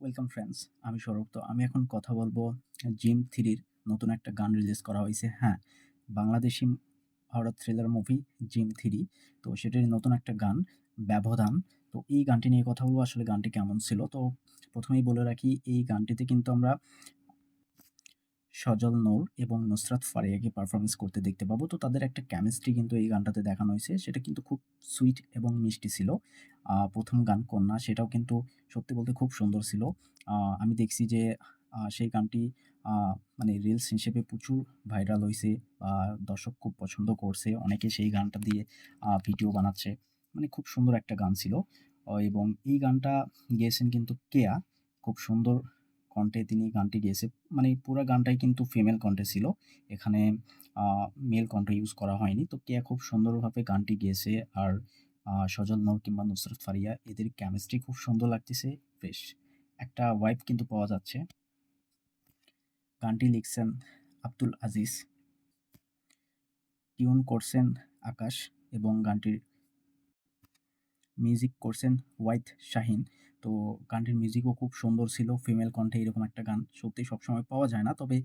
Welcome friends আমি সৌরভ। তো আমি এখন কথা বলব জিম থ্রির নতুন একটা গান রিলিজ করা হয়েছে। হ্যাঁ বাংলাদেশি হরর থ্রিলার মুভি জিম থ্রি তো সেটির নতুন একটা গান, ব্যবধান। তো এই গানটি নিয়ে কথা বলব। আসলে গানটি কেমন ছিল? তো প্রথমেই বলে রাখি, এই গানটিতে কিন্তু আমরা সজল নূর এবং নুসরাত ফারিয়াকে পারফরমেন্স করতে দেখতে পাবো। তো তাদের একটা কেমিস্ট্রি কিন্তু এই গানটাতে দেখানো হয়েছে। সেটা কিন্তু খুব সুইট এবং মিষ্টি ছিল। প্রথম গান কন্যা। সেটাও কিন্তু সত্যি বলতে খুব সুন্দর ছিল। আমি দেখছি যে সেই গানটি মানে রিলস হিসেবে প্রচুর ভাইরাল হয়েছে দর্শক খুব পছন্দ করছে। অনেকে সেই গানটা দিয়ে ভিডিও বানাচ্ছে। মানে খুব সুন্দর একটা গান ছিল। এবং এই গানটা গেয়েছেন কিন্তু কেয়া। খুব সুন্দর কণ্ঠে তিনি গানটি গেয়েছে। মানে পুরো গানটাই কিন্তু ফিমেল কণ্ঠে ছিল। এখানে মেল কণ্ঠ ইউজ করা হয়নি। তো কেয়া খুব সুন্দরভাবে গানটি গেয়েছে। আর সজল নূর কিংবা নুসরত ফারিয়া, এদের কেমিস্ট্রি খুব সুন্দর লাগতেছে, বেশ। একটা ওয়াইব কিন্তু পাওয়া যাচ্ছে। গানটি লিখছেন আব্দুল আজিজ। টিউন করছেন আকাশ এবং গানটির মিউজিক করছেন ওয়াইদ শাহিন। তো গানটির মিউজিকও খুব সুন্দর ছিল ফিমেল কণ্ঠে এরকম একটা গান সত্যি সবসময় পাওয়া যায় না। তবে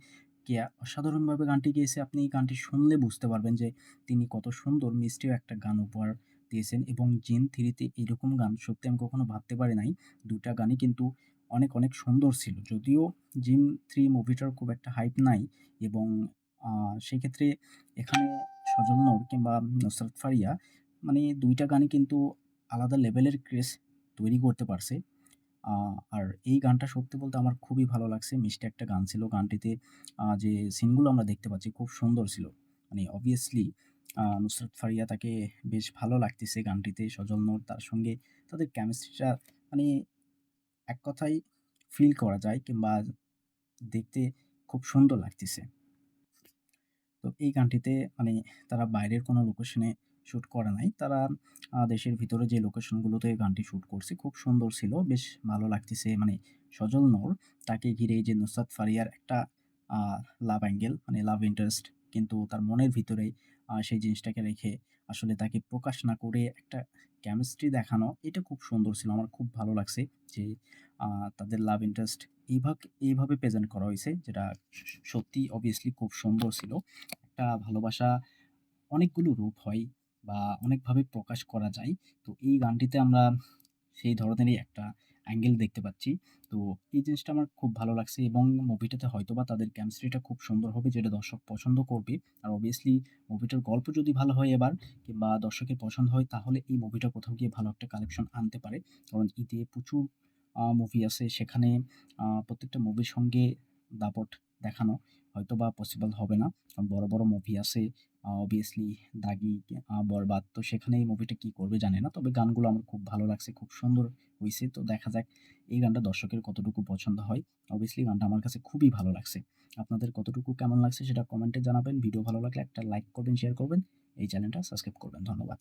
কেয়া অসাধারণভাবে গানটি গেয়েছে, আপনি গানটি শুনলে বুঝতে পারবেন যে তিনি কত সুন্দর মিষ্টিও একটা গান উপহার দিয়েছেন এবং জিন থ্রিতে এরকম গান সত্যি আমি কখনো ভাবতে পারি নাই। দুটা গানই কিন্তু অনেক অনেক সুন্দর ছিল। যদিও জিম থ্রি মুভিটার খুব একটা হাইপ নাই এবং সেক্ষেত্রে এখানে সজল কিংবা নুসরাত ফারিয়া মানে দুইটা গানই কিন্তু আলাদা লেভেলের ক্রেজ তৈরি করতে পারছে। আর এই গানটা সত্যি বলতে আমার খুবই ভালো লাগছে। মিষ্টি একটা গান ছিল গানটিতে যে সিনগুলো আমরা দেখতে পাচ্ছি, খুব সুন্দর ছিল। মানে অবভিয়াসলি নুসরাত ফারিয়া তাকে বেশ ভালো লাগতেছে গানটিতে। সজল নূর তার সঙ্গে তাদের কেমিস্ট্রিটা মানে এক কথায় ফিল করা যায় কিংবা দেখতে খুব সুন্দর লাগতেছে। তো এই গানটিতে মানে তারা বাইরের কোনো লোকেশনে শ্যুট করে নাই। তারা দেশের ভিতরে যে লোকেশনগুলোতে গানটি শ্যুট করছে খুব সুন্দর ছিল, বেশ ভালো লাগতেছে। মানে সজল নূর তাকে ঘিরে যে নুসরাত ফারিয়ার একটা লাভ অ্যাঙ্গেল মানে লাভ ইন্টারেস্ট কিন্তু তার মনের ভিতরে সেই জিনিসটাকে রেখে আসলে তাকে প্রকাশ না করে একটা কেমিস্ট্রি দেখানো, এটা খুব সুন্দর ছিল। আমার খুব ভালো লাগছে যে তাদের লাভ ইন্টারেস্ট এইভাবে এইভাবে প্রেজেন্ট করা হয়েছে, যেটা সত্যি অবভিয়াসলি খুব সুন্দর ছিল। একটা ভালোবাসা অনেকগুলো রূপ হয় বা অনেকভাবে প্রকাশ করা যায়। তো এই গানটিতে আমরা সেই ধরনেরই একটা অ্যাঙ্গেল দেখতে পাচ্ছি। তো এই জিনিসটা আমার খুব ভালো লাগছে এবং মুভিটাতে হয়তোবা তাদের কেমিস্ট্রিটা খুব সুন্দর হবে যেটা দর্শক পছন্দ করবে। আর অবভিয়াসলি মুভিটার গল্প যদি ভালো হয় এবার কিংবা দর্শকের পছন্দ হয় তাহলে এই মুভিটা কোথাও গিয়ে ভালো একটা কালেকশন আনতে পারে। কারণ ঈদে প্রচুর মুভি আছে সেখানে প্রত্যেকটা মুভির সঙ্গে দাপট দেখানো হয়তো বা পসিবল হবে না। কারণ বড় বড় মুভি আছে অবভিয়াসলি দাগি বরবাদ। তো সেখানে এই মুভিটা কী করবে জানে না। তবে গানগুলো আমার খুব ভালো লাগছে, খুব সুন্দর হয়েছে তো দেখা যাক এই গানটা দর্শকের কতটুকু পছন্দ হয়। অবভিয়াসলি গানটা আমার কাছে খুবই ভালো লাগছে। আপনাদের কতটুকু কেমন লাগছে সেটা কমেন্টে জানাবেন। ভিডিও ভালো লাগলে একটা লাইক করবেন শেয়ার করবেন। এই চ্যানেলটা সাবস্ক্রাইব করবেন। ধন্যবাদ।